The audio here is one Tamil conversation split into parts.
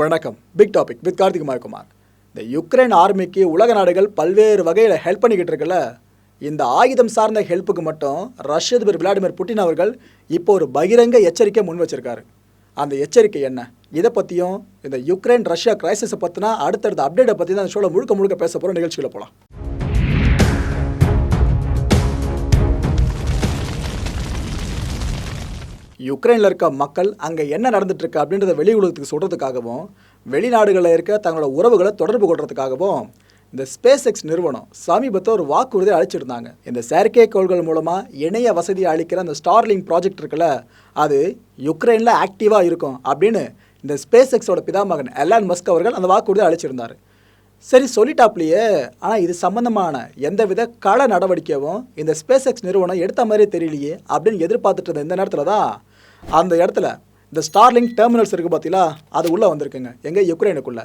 வணக்கம். Big topic with Karthik Kumar இந்த யுக்ரைன் ஆர்மிக்கு உலக நாடுகள் பல்வேறு வகையில் ஹெல்ப் பண்ணிக்கிட்டு இருக்குல்ல? இந்த ஆயுதம் சார்ந்த ஹெல்ப்புக்கு மட்டும் ரஷ்ய அதிபர் விளாடிமிர் புட்டின் அவர்கள் இப்போ ஒரு பகிரங்க எச்சரிக்கை முன் வச்சிருக்காரு. அந்த எச்சரிக்கை என்ன? இதை பற்றியும் இந்த யுக்ரைன் ரஷ்யா கிரைசிஸை பற்றினா அடுத்தடுத்த அப்டேட்டை பற்றி தான் அந்த ஷோவில் முழுக்க முழுக்க பேச போகிற நிகழ்ச்சியில் போகலாம் யுக்ரைனில் இருக்க மக்கள் அங்கே என்ன நடந்துட்டு இருக்கு அப்படின்றத வெளி உலகத்துக்கு சொல்கிறதுக்காகவும் வெளிநாடுகளில் இருக்க தங்களோட உறவுகளை தொடர்பு கொள்றதுக்காகவும் இந்த ஸ்பேஸ் எக்ஸ் நிறுவனம் சமீபத்தில் ஒரு வாக்குறுதியை அழிச்சிருந்தாங்க இந்த செயற்கைக்கோள்கள் மூலமாக இணைய வசதியை அளிக்கிற அந்த ஸ்டார்லிங் ப்ராஜெக்ட் இருக்குல்ல அது யுக்ரைனில் ஆக்டிவாக இருக்கும் அப்படின்னு இந்த ஸ்பேஸ் எக்ஸோட பிதாமகன் எலான் மஸ்க் அவர்கள் அந்த வாக்குறுதியை அழிச்சிருந்தார் சரி சொல்லிட்டாப்லையே ஆனால் இது சம்பந்தமான எந்தவித கள நடவடிக்கையும் இந்த ஸ்பேஸ் எக்ஸ் நிறுவனம் எடுத்த மாதிரியே தெரியலையே அப்படின்னு எதிர்பார்த்துட்டு இருந்த இந்த நேரத்தில் தான் அந்த இடத்துல இந்த ஸ்டார்லிங் டெர்மினல்ஸ் இருக்குது பார்த்தீங்களா அது உள்ளே வந்திருக்குங்க. எங்கே? யுக்ரைனுக்குள்ளே.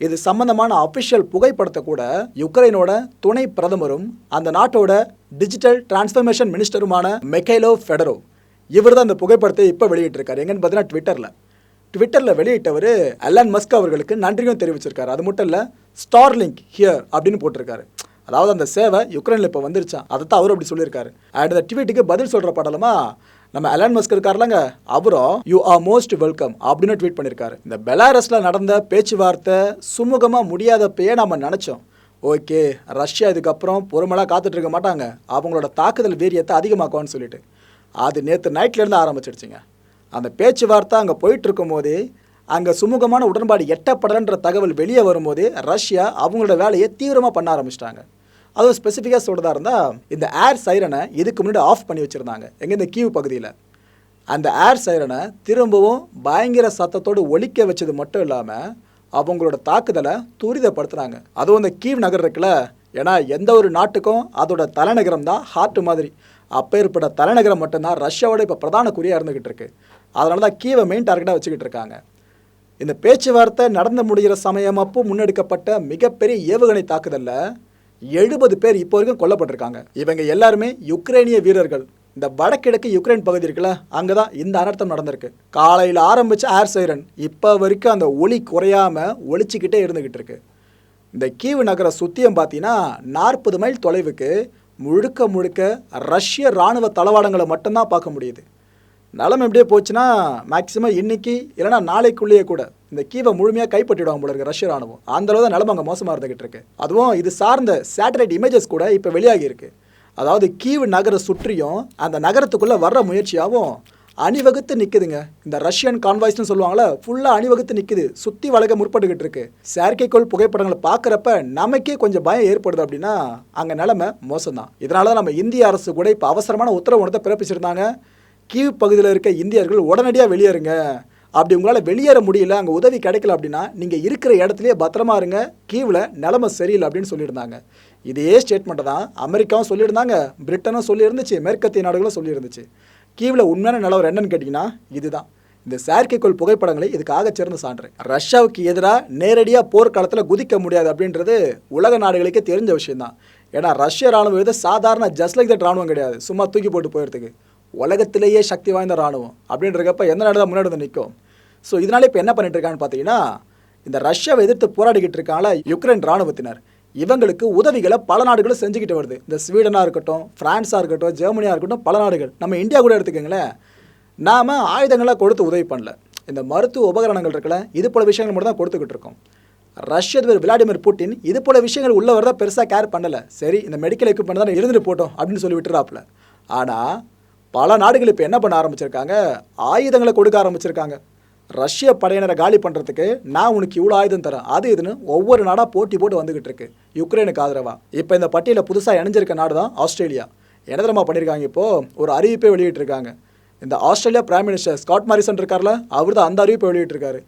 இது சம்பந்தமான அஃபிஷியல் புகைப்படத்தை கூட யுக்ரைனோட துணை பிரதமரும் அந்த நாட்டோட டிஜிட்டல் டிரான்ஸ்ஃபர்மேஷன் மினிஸ்டருமான மெக்கைலோ ஃபெடரோ இவர் தான் அந்த புகைப்படத்தை இப்போ வெளியிட்டிருக்காரு. எங்கன்னு பார்த்தீங்கன்னா ட்விட்டரில் ட்விட்டரில் வெளியிட்டவர் அலன் மஸ்க் அவர்களுக்கு நன்றியும் தெரிவிச்சிருக்காரு. அது மட்டும் இல்லை ஸ்டார்லிங்க் ஹியர் அப்படின்னு போட்டிருக்காரு. அதாவது அந்த சேவை யுக்ரைனில் இப்போ வந்துருச்சான் அதை தான் அவர் அப்படி சொல்லியிருக்காரு. அண்ட் அந்த ட்வீட்டுக்கு பதில் சொல்கிற படலமா? நம்ம அலான் மஸ்க் இருக்காருலங்க. அவரும் யூ ஆர் மோஸ்ட் வெல்கம் அப்படின்னு ட்வீட் பண்ணியிருக்காரு இந்த பெலாரஸில் நடந்த பேச்சுவார்த்தை சுமூகமாக முடியாதப்பயே நம்ம நினச்சோம். ஓகே ரஷ்யா இதுக்கப்புறம் பொறுமலாக காத்துட்டு இருக்க மாட்டாங்க. அவங்களோட தாக்குதல் வீரியத்தை அதிகமாக்குவான்னு சொல்லிட்டு. அது நேற்று நைட்லேருந்து ஆரம்பிச்சிடுச்சுங்க. அந்த பேச்சுவார்த்தை அங்கே போயிட்டு இருக்கும்போதே அங்கே சுமூகமான உடன்பாடு எட்டப்படலைன்ற தகவல் வெளியே வரும்போது ரஷ்யா அவங்களோட வேலையை தீவிரமாக பண்ண ஆரம்பிச்சிட்டாங்க. அதுவும் ஸ்பெசிஃபிக்காக சொல்கிறதா இருந்தால் இந்த ஏர் சைரனை இதுக்கு முன்னாடி ஆஃப் பண்ணி வச்சுருந்தாங்க? எங்கே இந்த கீவ் பகுதியில். அந்த ஏர் சைரனை திரும்பவும் பயங்கர சத்தத்தோடு ஒழிக்க வச்சது மட்டும் இல்லாமல் அவங்களோட தாக்குதலை துரிதப்படுத்துனாங்க. அதுவும் இந்த கீவ் நகர் இருக்குல்ல ஏன்னா எந்த ஒரு நாட்டுக்கும் அதோட தலைநகரம் தான் ஹார்ட் மாதிரி. அப்பேற்பட்ட தலைநகரம் மட்டும்தான் ரஷ்யாவோட இப்போ பிரதான குறியாக இருந்துக்கிட்டு இருக்கு. அதனால தான் கீவை மெயின் டார்கெட்டாக வச்சுக்கிட்டு இருக்காங்க. இந்த பேச்சுவார்த்தை நடந்து முடிகிற சமயம் அப்போ முன்னெடுக்கப்பட்ட மிகப்பெரிய ஏவுகணை தாக்குதலில் எழுபது பேர் இப்போ வரைக்கும் கொல்லப்பட்டிருக்காங்க. இவங்க எல்லாருமே யுக்ரைனிய வீரர்கள். இந்த வடகிழக்கு யுக்ரைன் பகுதி இருக்குல்ல அங்கே தான் இந்த அனர்த்தம் நடந்திருக்கு. காலையில் ஆரம்பித்த ஏர் சைரன் இப்போ வரைக்கும் அந்த ஒளி குறையாம ஒழிச்சிக்கிட்டே இருந்துக்கிட்டு இருக்கு. இந்த கீவு நகர சுத்தியம் பார்த்தீங்கன்னா நாற்பது மைல் தொலைவுக்கு முழுக்க முழுக்க ரஷ்ய இராணுவ தளவாடங்களை மட்டும்தான் பார்க்க முடியுது. நிலம் எப்படியே போச்சுன்னா மேக்சிமம் இன்னைக்கு இல்லைன்னா நாளைக்குள்ளேயே கூட இந்த கீவை முழுமையாக கைப்பற்றிடுவாங்க போல இருக்கு ரஷ்ய ராணுவம். அந்த அளவு தான் அங்கே மோசமாக இருந்துகிட்டு இருக்கு. அதுவும் இது சார்ந்த சேட்டலைட் இமேஜஸ் கூட இப்போ வெளியாகி இருக்கு. அதாவது கீவ் நகரை சுற்றியும் அந்த நகரத்துக்குள்ளே வர்ற முயற்சியாகவும் அணிவகுத்து நிற்குதுங்க இந்த ரஷ்யன் கான்வாய்ஸ்னு சொல்லுவாங்களே ஃபுல்லாக அணிவகுத்து நிற்குது சுற்றி வளர்க்க முற்பட்டுக்கிட்டு இருக்கு. செயற்கைக்கோள் புகைப்படங்களை பார்க்குறப்ப நமக்கே கொஞ்சம் பயம் ஏற்படுது அப்படின்னா அங்கே நிலமை மோசம்தான். இதனால தான் நம்ம இந்திய அரசு கூட இப்போ அவசரமான உத்தரவு ஒன்றத்தை பிறப்பிச்சிருந்தாங்க. கீவ் பகுதியில் இருக்க இந்தியர்கள் உடனடியாக வெளியேறுங்க. அப்படி உங்களால் வெளியேற முடியல அங்கே உதவி கிடைக்கல அப்படின்னா நீங்கள் இருக்கிற இடத்துலையே பத்திரமா இருங்க கீவில் நிலமை சரியில்லை அப்படின்னு சொல்லியிருந்தாங்க. இதே ஸ்டேட்மெண்ட்டை தான் அமெரிக்காவும் சொல்லியிருந்தாங்க பிரிட்டனும் சொல்லியிருந்துச்சு மேற்கத்திய நாடுகளும் சொல்லியிருந்துச்சு. கீவில் உண்மையான நிலவரம் என்னன்னு கேட்டிங்கன்னா இதுதான். இந்த செயற்கைக்கோள் புகைப்படங்களை இதுக்காக சிறந்த சான்று. ரஷ்யாவுக்கு எதிராக நேரடியாக போர்க்காலத்தில் குதிக்க முடியாது அப்படின்றது உலக நாடுகளுக்கே தெரிஞ்ச விஷயம்தான். ஏன்னா ரஷ்ய ராணுவம் இது சாதாரண ஜஸ்ட் லைக் தட் ராணுவம் கிடையாது. சும்மா தூக்கி போட்டு போயிடுறதுக்கு. உலகத்திலேயே சக்தி வாய்ந்த ராணுவம் அப்படின்றக்கப்ப எந்த நாடு தான் முன்னாடி நிற்கும் ஸோ இதனால இப்போ என்ன பண்ணிட்டு இருக்கான்னு பார்த்தீங்கன்னா இந்த ரஷ்யாவை எதிர்த்து போராடிக்கிட்டு இருக்காங்களா யுக்ரைன் ராணுவத்தினர் இவங்களுக்கு உதவிகளை பல நாடுகளும் செஞ்சுக்கிட்டு வருது. இந்த ஸ்வீடனாக இருக்கட்டும் ஃப்ரான்ஸாக இருக்கட்டும் ஜெர்மனியாக இருக்கட்டும் பல நாடுகள். நம்ம இந்தியா கூட எடுத்துக்கோங்களேன் நாம் ஆயுதங்களாக கொடுத்து உதவி பண்ணல. இந்த மருத்துவ உபகரணங்கள் இருக்கல இது போல விஷயங்கள் மட்டும் தான் கொடுத்துக்கிட்டு இருக்கோம். ரஷ்ய அதிபர் விளாடிமிர் புட்டின் இது போல விஷயங்கள் உள்ள வரதான் பெருசாக கேர் பண்ணலை. சரி இந்த மெடிக்கல் எக்யூப்மெண்ட் தான் இருந்துட்டு போட்டோம் அப்படின்னு சொல்லி விட்டுறாப்புல. ஆனால் பல நாடுகள் இப்போ என்ன பண்ண ஆரம்பிச்சிருக்காங்க? ஆயுதங்களை கொடுக்க ஆரம்பிச்சிருக்காங்க. ரஷ்ய படையினரை காலி பண்ணுறதுக்கு நான் உனக்கு இவ்வளோ ஆயுதம் தரேன். அது இதுன்னு ஒவ்வொரு நாடாக போட்டி போட்டு வந்துகிட்டு இருக்கு. யுக்ரைனுக்கு ஆதரவாக இப்போ இந்த பட்டியலில் புதுசாக இணைஞ்சிருக்க நாடு தான் ஆஸ்திரேலியா. என்ன பண்ணியிருக்காங்க இப்போது ஒரு அறிவிப்பை வெளியிட்டிருக்காங்க இந்த Australia prime minister Scott Morrison இருக்கார்ல அவர் தான் அந்த அறிவிப்பை வெளியிட்டிருக்காரு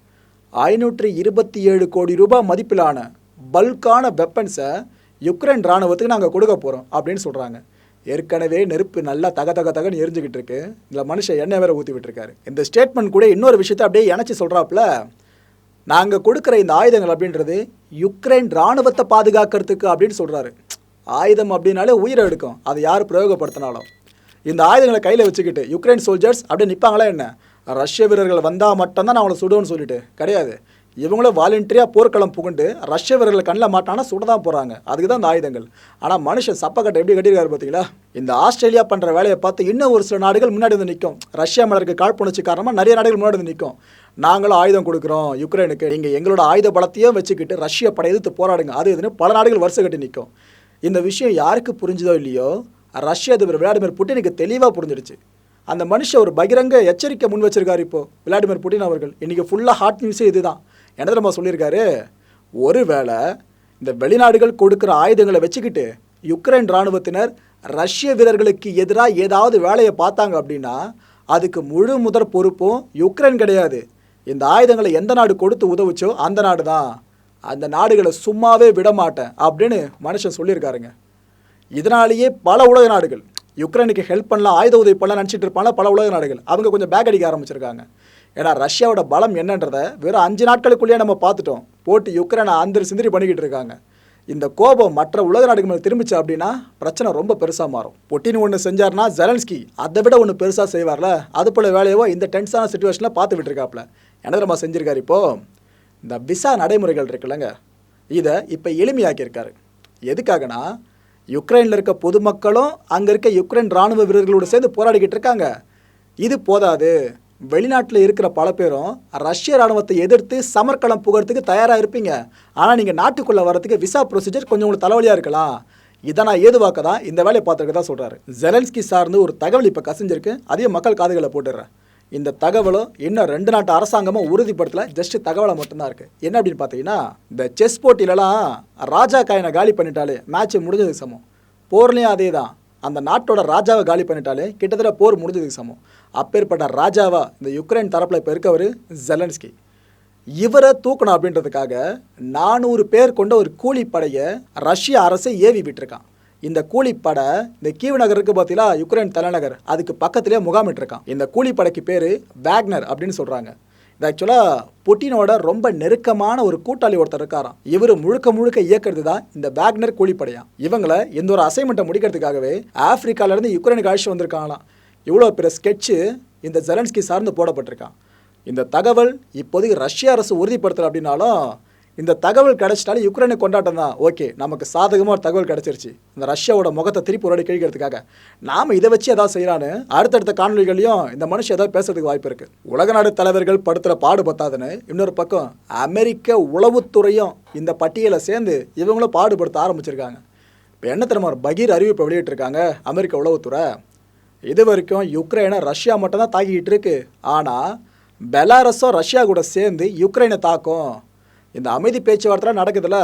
ஐநூற்றி இருபத்தி ஏழு கோடி ரூபாய் மதிப்பிலான பல்கான வெப்பன்ஸை யுக்ரைன் ராணுவத்துக்கு நாங்கள் கொடுக்க போகிறோம் அப்படின்னு சொல்கிறாங்க ஏற்கனவே நெருப்பு நல்லா தக தக தகன்னு எரிஞ்சுக்கிட்டு இருக்கு. இதில் மனுஷன் எண்ணெய் வேற ஊற்றி விட்டுருக்காரு இந்த ஸ்டேட்மெண்ட் கூட இன்னொரு விஷயத்தை அப்படியே இணைச்சி சொல்கிறாப்புல நாங்கள் கொடுக்குற இந்த ஆயுதங்கள் அப்படின்றது யுக்ரைன் ராணுவத்தை பாதுகாக்கிறதுக்கு அப்படின்னு சொல்கிறாரு ஆயுதம் அப்படின்னாலே உயிரை எடுக்கும். அதை யார் பிரயோகப்படுத்தினாலும். இந்த ஆயுதங்களை கையில் வச்சுக்கிட்டு யுக்ரைன் சோல்ஜர்ஸ் அப்படியே நிற்பாங்களா என்ன? ரஷ்ய வீரர்கள் வந்தால் மட்டும்தான் நான் அவங்களை சுடுவோன்னு சொல்லிட்டு. கிடையாது. இவங்களும் வாலண்டியராக போர்க்களம் புகுண்டு ரஷ்ய வீரர்கள் கண்ணில் மாட்டானா சுட தான் போகிறாங்க அதுக்கு தான் இந்த ஆயுதங்கள். ஆனால் மனுஷன் சப்பக்கட்டை எப்படி கட்டியிருக்காரு பார்த்தீங்களா? இந்த ஆஸ்திரேலியா பண்ணுற வேலையை பார்த்து இன்னும் ஒரு சில நாடுகள் முன்னாடி வந்து நிற்கும். ரஷ்யா மலருக்கு காழ்ப்புணர்ச்சி காரணமாக நிறைய நாடுகள் முன்னாடி வந்து நிற்கும். நாங்களும் ஆயுதம் கொடுக்குறோம் யுக்ரைனுக்கு. நீங்கள் எங்களோட ஆயுத பலத்தையும் வச்சுக்கிட்டு ரஷ்ய படை எதிர்த்து போராடுங்க. அது இதுன்னு பல நாடுகள் வருஷம் கட்டி நிற்கும். இந்த விஷயம் யாருக்கு புரிஞ்சுதோ இல்லையோ ரஷ்ய அதிபர் விளாடிமிர் புட்டினுக்கு தெளிவாக புரிஞ்சிடுச்சு அந்த மனுஷன் ஒரு பகிரங்க எச்சரிக்கை முன் வச்சிருக்காரு இப்போ விளாடிமிர் புட்டின் அவர்கள். இன்றைக்கி ஃபுல்லாக ஹாட் நியூஸே இதுதான். என்ன தெரியுமா சொல்லியிருக்காரு? ஒருவேளை இந்த வெளிநாடுகள் கொடுக்குற ஆயுதங்களை வச்சுக்கிட்டு யுக்ரைன் இராணுவத்தினர் ரஷ்ய வீரர்களுக்கு எதிராக ஏதாவது வேலையை பார்த்தாங்க அப்படின்னா அதுக்கு முழு முதற் பொறுப்பும் யுக்ரைன் கிடையாது. இந்த ஆயுதங்களை எந்த நாடு கொடுத்து உதவுச்சோ அந்த நாடு தான். அந்த நாடுகளை சும்மாவே விட மாட்டேன் அப்படின்னு மனுஷன் சொல்லியிருக்காருங்க. இதனாலேயே பல உலக நாடுகள் யுக்ரைனுக்கு ஹெல்ப் பண்ணலாம் ஆயுத உதவி பண்ணலாம் நினச்சிட்டு இருப்பாங்க பல உலக நாடுகள். அவங்க கொஞ்சம் பேக் அடிக்க ஆரம்பிச்சிருக்காங்க. ஏன்னா ரஷ்யாவோட பலம் என்னன்றதை வெறும் அஞ்சு நாட்களுக்குள்ளேயே நம்ம பார்த்துட்டோம். போட்டு யுக்ரைனை அந்தரி சிந்திரி பண்ணிக்கிட்டு இருக்காங்க. இந்த கோபம் மற்ற உலக நாடுகள் மேலே திரும்பிச்சு அப்படின்னா பிரச்சனை ரொம்ப பெருசாக மாறும். பொட்டின் ஒன்று செஞ்சார்னா ஜெலன்ஸ்கி அதை விட ஒன்று பெருசாக செய்வார்ல. அது போல் வேலையவோ இந்த டென்ஸான சுச்சுவேஷனில் பார்த்து விட்டுருக்காப்ல. என்ன நம்ம செஞ்சிருக்காரு இப்போது இந்த விசா நடைமுறைகள் இருக்குல்லங்க. இதை இப்போ எளிமையாக்கியிருக்காரு. எதுக்காகனா யுக்ரைனில் இருக்க பொதுமக்களும் அங்கே இருக்க யுக்ரைன் ராணுவ வீரர்களோடு சேர்ந்து போராடிக்கிட்டு இருக்காங்க. இது போதாது. வெளிநாட்டில் இருக்கிற பல பேரும் ரஷ்ய ராணுவத்தை எதிர்த்து சமர்க்களம் புகறதுக்கு தயாராக இருப்பீங்க. ஆனால் நீங்கள் நாட்டுக்குள்ளே வரதுக்கு விசா ப்ரொசீஜர் கொஞ்சம் உங்களுக்கு தலைவலியாக இருக்கலாம் இதை நான் ஏதுவாக்க தான் இந்த வேலையை பார்த்துருக்க தான் சொல்கிறாரு ஜெலன்ஸ்கி சார்ந்து ஒரு தகவல் இப்போ கசிஞ்சிருக்கு. அதையும் மக்கள் காதுகளை போட்டுடுறேன். இந்த தகவலும் இன்னும் ரெண்டு நாட்டு அரசாங்கமும் உறுதிப்படுத்தல ஜஸ்ட் தகவலை மட்டும்தான் இருக்குது என்ன அப்படின்னு பார்த்தீங்கன்னா இந்த செஸ் போட்டியிலலாம் ராஜா காயினை காலி பண்ணிட்டாலே மேட்ச் முடிஞ்சதுக்கு சமம். போர்லேயும் அதே தான் அந்த நாட்டோட ராஜாவை காலி பண்ணிட்டாலே கிட்டத்தட்ட போர் முடிஞ்சதுக்கு சமம். அப்பேற்பட்ட ராஜாவா இந்த யுக்ரைன் தரப்பில் இப்போ இருக்கவர் ஜெலன்ஸ்கி இவரை தூக்கணும் அப்படின்றதுக்காக நானூறு பேர் கொண்ட ஒரு கூலிப்படையை ரஷ்ய அரசு ஏவி விட்டுருக்கான். இந்த கூலிப்படை இந்த கீவ் நகர் இருக்கு பார்த்தீங்களா? யுக்ரைன் தலைநகர். அதுக்கு பக்கத்திலே முகாமிட்டிருக்கான். இந்த கூலிப்படைக்கு பேர் வேக்னர் அப்படின்னு சொல்கிறாங்க இது ஆக்சுவலாக புட்டினோட ரொம்ப நெருக்கமான ஒரு கூட்டாளி ஒருத்தர் இருக்காராம். இவர் முழுக்க முழுக்க இயக்கிறது தான் இந்த வேக்னர் கூலிப்படையாம் இவங்களை எந்த ஒரு அசைன்மெண்ட்டை முடிக்கிறதுக்காகவே ஆப்பிரிக்காலேருந்து யுக்ரைனுக்கு அழைச்சி வந்திருக்காங்களாம். இவ்வளோ பெரிய ஸ்கெட்சு இந்த ஜெலன்ஸ்கி சார்ந்து போடப்பட்டிருக்கான் இந்த தகவல் இப்போதைக்கு ரஷ்ய அரசு உறுதிப்படுத்தலை அப்படின்னாலும் இந்த தகவல் கிடைச்சிட்டாலும் யுக்ரைனை கொண்டாட்டம் தான். ஓகே நமக்கு சாதகமாக ஒரு தகவல் கிடச்சிருச்சு. இந்த ரஷ்யாவோட முகத்தை திருப்பி ஒரு கிழிக்கிறதுக்காக நாம் இதை வச்சு ஏதாவது செய்கிறான்னு அடுத்தடுத்த காணொலிகளையும் இந்த மனுஷன் ஏதாவது பேசுறதுக்கு வாய்ப்பு இருக்குது உலக நாடு தலைவர்கள் படுத்துகிற பாடு பத்தாதுன்னு இன்னொரு பக்கம் அமெரிக்க உளவுத்துறையும் இந்த பட்டியலை சேர்ந்து இவங்களும் பாடுபடுத்த ஆரம்பிச்சிருக்காங்க. இப்போ என்ன தெரியுமா ஒரு பகீர் அறிவிப்பை வெளியிட்டிருக்காங்க அமெரிக்க உளவுத்துறை. இது வரைக்கும் யுக்ரைனை ரஷ்யா மட்டும்தான் தாக்கிக்கிட்டு இருக்கு. ஆனால் பெலாரஸும் ரஷ்யா கூட சேர்ந்து யுக்ரைனை தாக்கும். இந்த அமைதி பேச்சுவார்த்தைலாம் நடக்குதுல்ல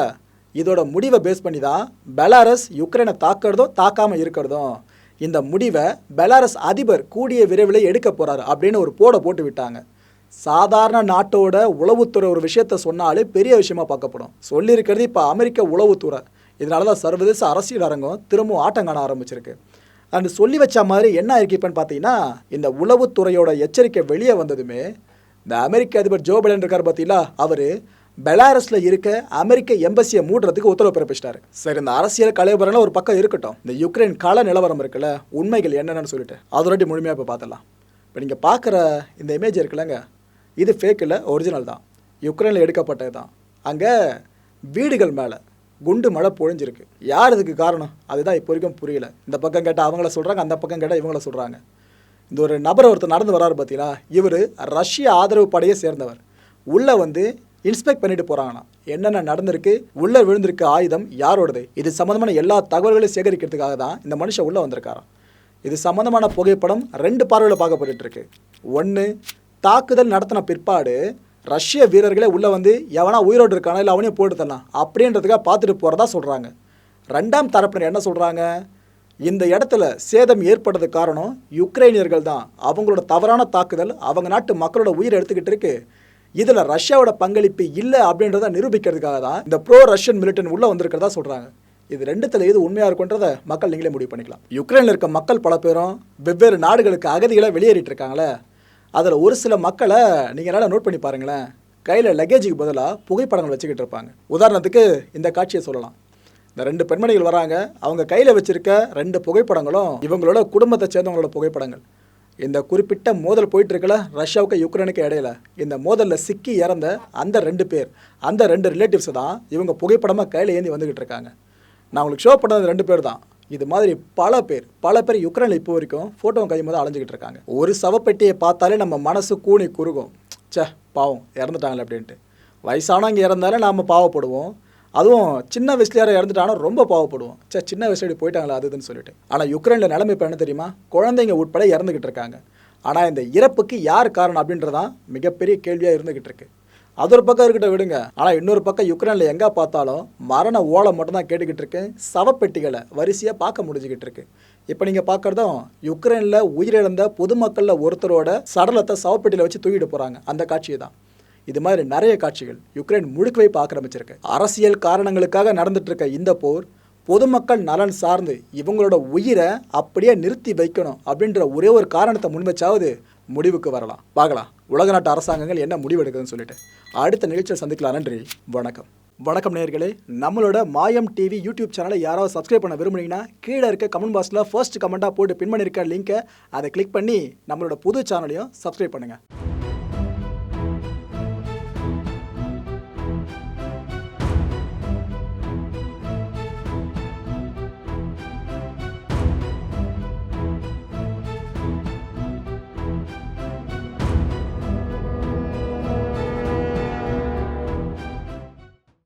இதோட முடிவை பேஸ் பண்ணி தான் பெலாரஸ் யுக்ரைனை தாக்குறதும் தாக்காமல் இருக்கிறதும் இந்த முடிவை பெலாரஸ் அதிபர் கூடிய விரைவில் எடுக்க போகிறாரு அப்படின்னு ஒரு போட போட்டு விட்டாங்க. சாதாரண நாட்டோட உளவுத்துறை ஒரு விஷயத்த சொன்னாலே பெரிய விஷயமா பார்க்கப்படும். சொல்லியிருக்கிறது இப்போ அமெரிக்க உளவுத்துறை. இதனால தான் சர்வதேச அரசியல் அரங்கம் திரும்பவும் ஆட்டம் காண ஆரம்பிச்சிருக்கு. அண்ட் சொல்லி வச்ச மாதிரி என்ன ஆயிருக்கு இப்போன்னு பார்த்தீங்கன்னா இந்த உளவுத்துறையோட எச்சரிக்கை வெளியே வந்ததுமே இந்த அமெரிக்க அதிபர் ஜோ பைடன் இருக்கார் பார்த்தீங்களா அவர் பெலாரஸில் இருக்க அமெரிக்க எம்பசியை மூடுறதுக்கு உத்தரவு பிறப்பிச்சிட்டாரு. சரி இந்த அரசியல் கலைபுரம்லாம் ஒரு பக்கம் இருக்கட்டும். இந்த யுக்ரைன் கள நிலவரம் இருக்குல்ல உண்மைகள் என்னென்னு சொல்லிட்டு. அதோட முழுமையாக இப்போ பார்த்துடலாம் இப்போ நீங்கள் பார்க்குற இந்த இமேஜ் இருக்குல்லங்க இது ஃபேக் இல்லை ஒரிஜினல் தான். யுக்ரைனில் எடுக்கப்பட்டது தான். அங்கே வீடுகள் மேலே குண்டு மழை பொழிஞ்சிருக்கு. யார் இதுக்கு காரணம்? அதுதான் இப்போ வரைக்கும் புரியல. இந்த பக்கம் கேட்டால் அவங்கள சொல்கிறாங்க அந்த பக்கம் கேட்டால் இவங்கள சொல்கிறாங்க இந்த ஒரு நபர் ஒருத்தர் நடந்து வராரு பார்த்தீங்களா இவர் ரஷ்ய ஆதரவு படையை சேர்ந்தவர். உள்ளே வந்து இன்ஸ்பெக்ட் பண்ணிட்டு போகிறாங்களாம் என்னென்ன நடந்திருக்கு உள்ளே விழுந்திருக்க ஆயுதம் யாரோடது? இது சம்மந்தமான எல்லா தகவல்களையும் சேகரிக்கிறதுக்காக தான் இந்த மனுஷன் உள்ளே வந்திருக்காராம். இது சம்மந்தமான புகைப்படம் ரெண்டு பார்வையில் பார்க்கப்பட்டு இருக்கு ஒன்று தாக்குதல் நடத்தின பிற்பாடு ரஷ்ய வீரர்களே உள்ளே வந்து எவனா உயிரோடு இருக்கானா இல்லை அவனையும் போட்டு தரலாம் அப்படின்றதுக்காக பார்த்துட்டு போகிறதா சொல்கிறாங்க ரெண்டாம் தரப்பினர் என்ன சொல்கிறாங்க இந்த இடத்துல சேதம் ஏற்பட்டது காரணம் யுக்ரைனியர்கள் தான். அவங்களோட தவறான தாக்குதல் அவங்க நாட்டு மக்களோட உயிரை எடுத்துக்கிட்டு இருக்கு. இதில் ரஷ்யாவோட பங்களிப்பு இல்லை அப்படின்றத நிரூபிக்கிறதுக்காக தான் இந்த ப்ரோ ரஷ்யன் மிலிட்டன் உள்ளே வந்திருக்கிறதா சொல்கிறாங்க இது ரெண்டுத்தில் எது உண்மையாக இருக்குன்றத மக்கள் நீங்களே முடிவு பண்ணிக்கலாம். யுக்ரைனில் இருக்க மக்கள் பல பேரும் வெவ்வேறு நாடுகளுக்கு அகதிகளை வெளியேறிட்டு இருக்காங்களே. அதில் ஒரு சில மக்களை நீங்கள் நல்லா நோட் பண்ணி பாருங்களேன். கையில் லக்கேஜுக்கு பதிலாக புகைப்படங்கள் வச்சுக்கிட்டு இருப்பாங்க. உதாரணத்துக்கு இந்த காட்சியை சொல்லலாம். இந்த ரெண்டு பெண்மணிகள் வராங்க. அவங்க கையில் வச்சிருக்க ரெண்டு புகைப்படங்களும் இவங்களோட குடும்பத்தை சேர்ந்தவங்களோட புகைப்படங்கள். இந்த குறிப்பிட்ட மோதல் போயிட்டு இருக்கல ரஷ்யாவுக்கு யுக்ரைனுக்கு இடையில. இந்த மோதலில் சிக்கி இறந்த அந்த ரெண்டு பேர் அந்த ரெண்டு ரிலேட்டிவ்ஸ் தான் இவங்க புகைப்படமாக கையில் ஏந்தி வந்துக்கிட்டு இருக்காங்க நான் உங்களுக்கு ஷோ பண்ணது ரெண்டு பேர் தான். இது மாதிரி பல பேர் பல பேர் யுக்ரைனில் இப்போ வரைக்கும் ஃபோட்டோ கையும் முதல் அலைஞ்சிக்கிட்டு இருக்காங்க ஒரு சவப்பெட்டியை பார்த்தாலே நம்ம மனசு கூனி குறுகும். சே பாவம் இறந்துட்டாங்களே அப்படின்ட்டு. வயசானவங்க இறந்தாலே நாம் பாவப்படுவோம். அதுவும் சின்ன வயசுல யாரும் இறந்துட்டாங்கன்னா ரொம்ப பாவப்படுவோம். சே சின்ன வயசுல இப்படி போயிட்டாங்களா அது இதுன்னு சொல்லிட்டு. ஆனால் யுக்ரைனில் நிலைமை இப்போ என்ன தெரியுமா? குழந்தைங்க உட்பட இறந்துக்கிட்டு இருக்காங்க. ஆனால் இந்த இறப்புக்கு யார் காரணம் அப்படின்றதான் மிகப்பெரிய கேள்வியாக இருந்துக்கிட்டு இருக்கு. அது ஒரு பக்கம் இருக்கட்டும் விடுங்க. ஆனால் இன்னொரு பக்கம் யுக்ரைனில் எங்கே பார்த்தாலும் மரண ஓலை மட்டும்தான் கேட்டுக்கிட்டு இருக்கு. சவப்பெட்டிகளை வரிசையாக பார்க்க முடிஞ்சுக்கிட்டு இருக்கு. இப்போ நீங்கள் பார்க்குறதும் யுக்ரைனில் உயிரிழந்த பொதுமக்களில் ஒருத்தரோட சடலத்தை சவப்பெட்டியில் வச்சு தூக்கிட்டு போகிறாங்க அந்த காட்சியை தான் இது மாதிரி நிறைய காட்சிகள் யுக்ரைன் முழுக்க வைப்பு ஆக்கிரமிச்சிருக்கு அரசியல் காரணங்களுக்காக நடந்துட்டு இருக்க இந்த போர் பொதுமக்கள் நலன் சார்ந்து இவங்களோட உயிரை அப்படியே நிறுத்தி வைக்கணும் அப்படின்ற ஒரே ஒரு காரணத்தை முன்வச்சாவது முடிவுக்கு வரலாம். பார்க்கலாம் உலக நாட்டு அரசாங்கங்கள் என்ன முடிவு எடுக்குதுன்னு சொல்லிட்டு. அடுத்த நிகழ்ச்சியில் சந்திக்கலாம். நன்றி. வணக்கம். வணக்கம் நேயர்களே. நம்மளோட மாயம் டிவி யூடியூப் சேனலை யாராவது சப்ஸ்கிரைப் பண்ண விரும்புனீங்கன்னா கீழே இருக்க கமெண்ட் பாக்ஸில் ஃபர்ஸ்ட் கமெண்ட்டாக போட்டு பின் பண்ணியிருக்க லிங்க்கை அதை கிளிக் பண்ணி நம்மளோட புது சேனலையும் சப்ஸ்கிரைப் பண்ணுங்கள்